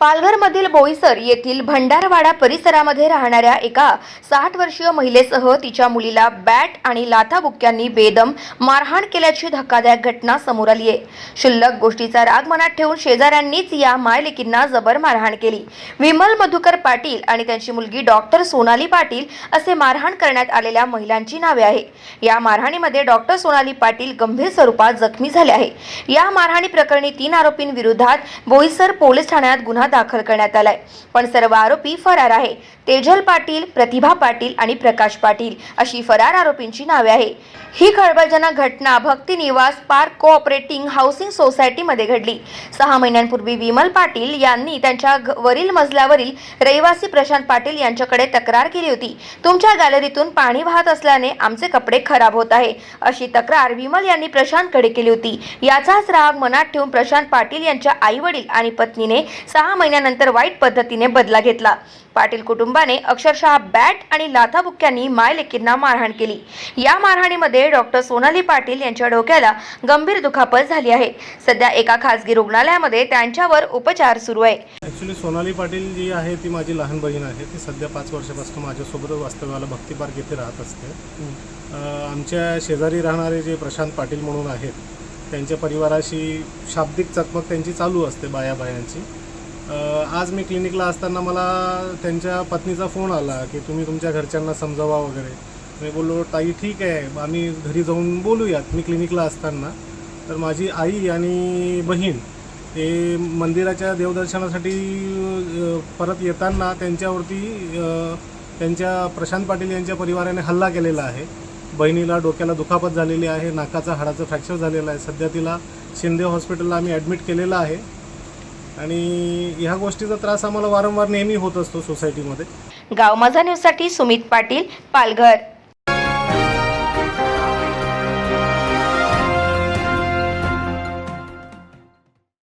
पालघरमधील बोईसर येथील भंडारवाडा परिसरामध्ये राहणाऱ्या एका साठ वर्षीय महिलेसह तिच्या मुलीला बॅट आणि लाथाबुक्क्यांनी बेदम मारहाण केल्याची धक्कादायक घटना समोर आली आहे. शुल्लक गोष्टीचा राग मनात ठेवून शेजाऱ्यांनीच या मायलेकींना जबर मारहाण केली. विमल मधुकर पाटील आणि त्यांची मुलगी डॉक्टर सोनाली पाटील असे मारहाण करण्यात आलेल्या महिलांची नावे आहे. या मारहाणीमध्ये डॉक्टर सोनाली पाटील गंभीर स्वरूपात जखमी झाले आहे. या मारहाणी प्रकरणी तीन आरोपींविरोधात बोईसर पोलीस ठाण्यात गुन्हा दाखल करण्यात आलाय. पण सर्व आरोपी फरार आहे. तेजल पाटील प्रतिभा पाटील आणि प्रकाश पाटील अशी फरार आरोपींची नावे आहे ही खळबळजनक घटना भक्ती निवास पार्क कोऑपरेटिंग हाऊसिंग सोसायटीमध्ये घडली. सहा महिन्यांपूर्वी विमल पाटील यांनी त्यांच्या घ- वरील मजल्यावरील रहिवासी प्रशांत पाटील यांच्याकडे तक्रार केली होती. तुमच्या गॅलरीतून पाणी वाहत असल्याने आमचे कपडे खराब होत आहे अशी तक्रार विमल यांनी प्रशांतकडे केली होती. याचाच राग मनात ठेवून प्रशांत पाटील यांच्या आई वडील आणि पत्नीने सहा महिन्यानंतर वाईट पद्धतीने बदला घेतला. पाटील कुटुंब कुटुंबाने अक्षरशः बॅट आणि लाथाबुक्क्यांनी मायलेकींना मारहाण केली. या मारहाणीमध्ये डॉक्टर सोनाली पाटील यांच्या डोक्याला गंभीर दुखापत झाली आहे. सध्या एका खासगी रुग्णालयामध्ये त्यांच्यावर उपचार सुरू आहे. ॲक्च्युली सोनाली पाटील जी आहे ती माझी लहान बहीण आहे. ती सध्या पाच वर्षापासून माझ्यासोबत वास्तव्याला भक्ती पार्क येथे राहत असते. आमच्या शेजारी राहणारे जे प्रशांत पाटील म्हणून आहेत त्यांच्या परिवाराशी शाब्दिक चकमक त्यांची चालू असते बाया बायांची आज मी क्लिनिकला असताना मला त्यांच्या पत्नीचा फोन आला की तुम्ही तुमच्या घरच्यांना समजावा वगैरे. मी बोललो ताई ठीक आहे. आम्ही घरी जाऊन बोलूयात. मी क्लिनिकला असताना तर माझी आई आणि बहीण हे मंदिराच्या देवदर्शनासाठी परत येताना त्यांच्यावरती त्यांच्या प्रशांत पाटील यांच्या परिवाराने हल्ला केलेला आहे. बहिणीला डोक्याला दुखापत झालेली आहे नाकाचा हाडाचं फ्रॅक्चर झालेलं आहे. सध्या तिला शिंदे हॉस्पिटलला आम्ही ॲडमिट केलेलं आहे. आणि ह्या गोष्टीचा त्रास आम्हाला वारंवार नेहमी होत असतो सोसायटीमध्ये गाव माझा न्यूजसाठी सुमित पाटील पालघर.